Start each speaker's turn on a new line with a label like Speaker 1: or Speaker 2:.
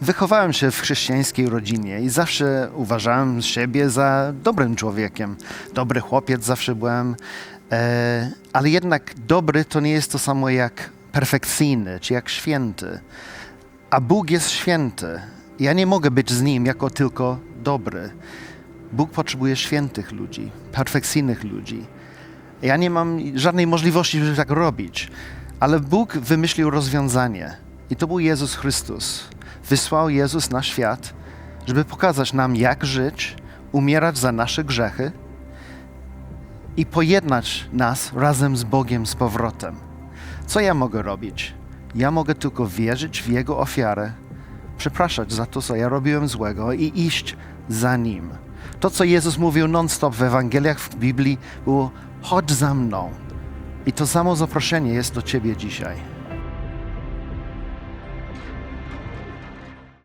Speaker 1: Wychowałem się w chrześcijańskiej rodzinie i zawsze uważałem siebie za dobrym człowiekiem. Dobry chłopiec zawsze byłem, e, ale jednak dobry to nie jest to samo jak perfekcyjny czy jak święty. A Bóg jest święty. Ja nie mogę być z Nim jako tylko dobry. Bóg potrzebuje świętych ludzi, perfekcyjnych ludzi. Ja nie mam żadnej możliwości, żeby tak robić, ale Bóg wymyślił rozwiązanie i to był Jezus Chrystus. Wysłał Jezus na świat, żeby pokazać nam, jak żyć, umierać za nasze grzechy i pojednać nas razem z Bogiem z powrotem. Co ja mogę robić? Ja mogę tylko wierzyć w Jego ofiarę, przepraszać za to, co ja robiłem złego i iść za Nim. To, co Jezus mówił non-stop w Ewangeliach, w Biblii, było chodź za mną. I to samo zaproszenie jest do Ciebie dzisiaj.